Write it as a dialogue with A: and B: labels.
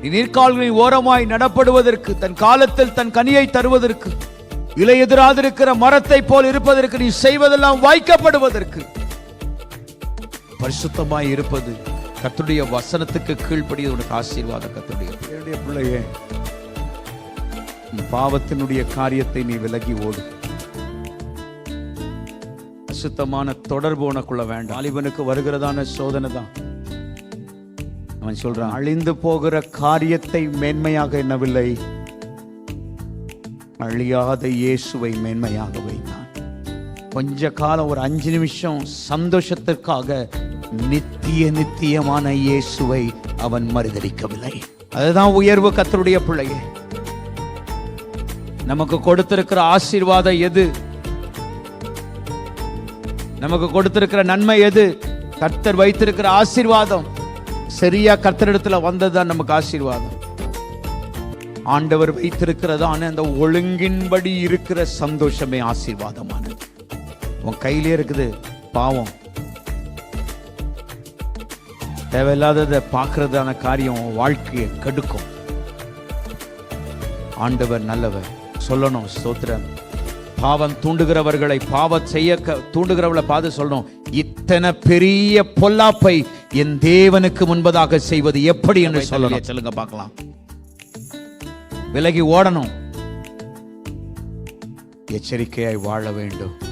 A: நீ நீர்க்கால்களின் ஓரமாய் நடப்படுவதற்கு தன் காலத்தில் தன் கனியை தருவதற்கு இலை எதிராதிருக்கிற மரத்தை போல் இருப்பதற்கு நீ செய்வதெல்லாம் வாய்க்கப்படுவதற்கு. பரிசுத்தமாய் இருப்பது கர்த்தருடைய வசனத்துக்கு கீழ்ப்படியது உனக்கு ஆசீர்வாதம் என்னுடைய பிள்ளையே பாவத்தினுடைய காரியத்தை நீ விலகி ஓடு. அசுத்தமான தொடர்பு உனக்குள்ள வேண்டாம். வாலிபனுக்கு வருகிறதான சோதனை தான் அவன் சொல்றான் அழிந்து போகிற காரியத்தை மேன்மையாக என்னவில்லை அழியாத இயேசுவை மேன்மையாக வைத்தான். கொஞ்ச காலம் ஒரு அஞ்சு நிமிஷம் சந்தோஷத்திற்காக நித்திய நித்தியமான இயேசுவை அவன் மறுதளிக்கவில்லை. அதுதான் உயர்வு கத்தருடைய பிள்ளையே. நமக்கு கொடுத்திருக்கிற ஆசீர்வாதம் எது? நமக்கு கொடுத்திருக்கிற நன்மை எது? கர்த்தர் வைத்திருக்கிற ஆசீர்வாதம். சரியா கர்த்தரிடத்துல வந்ததுதான் நமக்கு ஆசீர்வாதம். ஆண்டவர் வைத்திருக்கிறதான அந்த ஒழுங்கின்படி இருக்கிற சந்தோஷமே ஆசீர்வாதமானது. உன் கையிலே இருக்குது பாவம். தேவையில்லாததை பார்க்கறதான காரியம் உன் வாழ்க்கையை கெடுக்கும். ஆண்டவர் நல்லவர். சொல்லணும் ஸ்தோத்திரம். பாவம் தூண்டுகிறவர்களை பாவம் செய்ய தூண்டுகிறவர்களை பார்த்து சொல்லணும். இத்தனை பெரிய பொல்லாப்பை என் தேவனுக்கு முன்பதாக செய்வது எப்படி என்று சொல்லணும் சொல்லுங்க பார்க்கலாம். விலகி ஓடணும். எச்சரிக்கையாய் வாழ வேண்டும்.